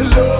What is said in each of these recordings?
Love.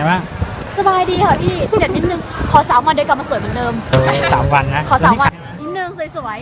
ไงบ้างสบายดีค่ะพี่ เจ็บนิดนึง ขอสามวันเดี๋ยวกลับมาสวยเหมือนเดิม สามวันนะขอสามวันนิดนึงสวยสวย